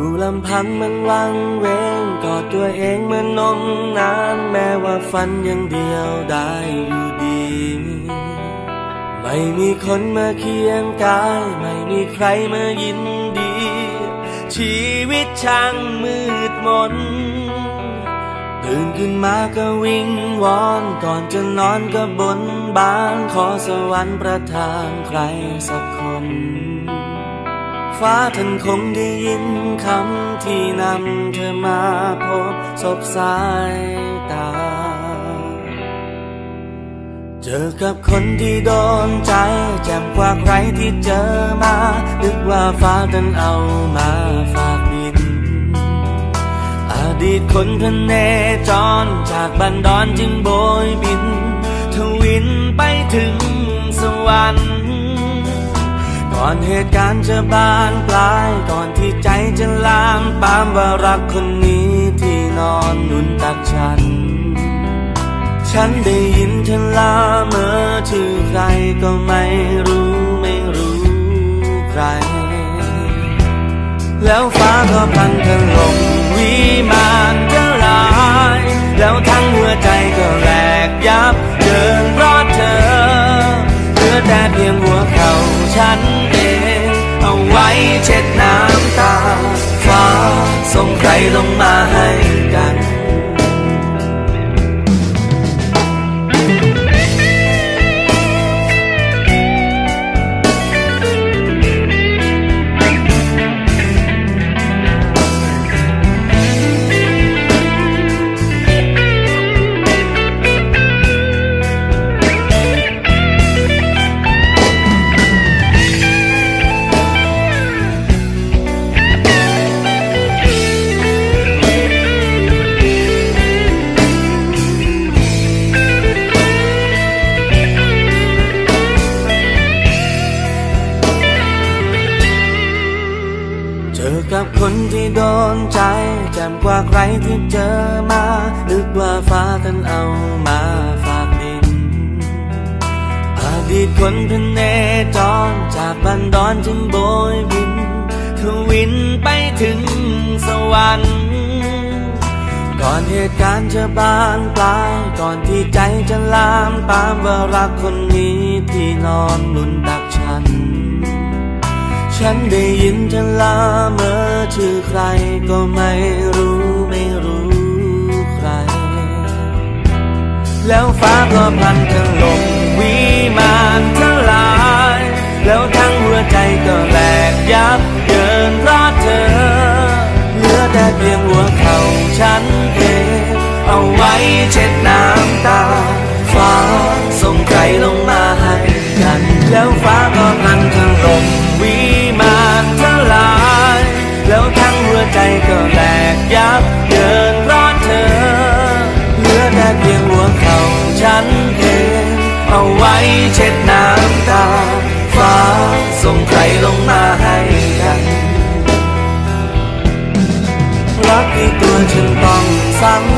ดูลำพังมันวังเวงกอดตัวเองเหมือนนมนานแม้ว่าฝันยังเดียวได้อยู่ดี ไม่มีคนมาเคียงกาย ไม่มีใครมายินดี ชีวิตช่างมืดมนตื่นขึ้นมาก็วิ่งวอนก่อนจะนอนก็บนบานขอสวรรค์ประทานใครสักคน ฟ้าท่านคงได้ยินคำที่นำเธอมาพบศพสายตา เจอกับคนที่โดนใจแจ่มกว่าใครที่เจอมา นึกว่าฟ้าท่านเอามาฝากดิน อดีตคนพเนจรจากบันดอนจึงโบยบิ ก่อนเหตุการณ์จะบานปลายก่อนที่ใจจะลามปามว่ารักคนนี้ที่นอนนุนตักฉัน ฉันได้ยินเธอลาเมื่อชื่อใครก็ไม่รู้ไม่รู้ใคร แล้วฟ้าก็พันถล่มวิมานจะลายแล้วทั้งหัวใจก็แหลกยับเดินราะเธอเหลือแต่เพียง เอาไว้เช็ดน้ำตา ฟ้าส่งใครลงมาให้ กับคนที่โดนใจแจ่มกว่าใครที่เจอมานึกว่าฟ้าท่านเอามาฝากดินอดีตคนพเนจรจากบันดอนจึงโบยบินทวินไปถึงสวรรค์ก่อนเหตุการณ์จะบานปลายก่อนที่ใจจะลามปามว่ารักคนนี้ที่นอนหนุนตักฉัน ฉันได้ยินเธอลาเมอ ชื่อใครก็ไม่รู้ไม่รู้ใคร แล้วฟ้าก็พลันถล่ม ไว้เช็ดน้ำตา ฟ้าส่งใครลงมาให้กัน รักที่ตัวฉันต้องซ้ำ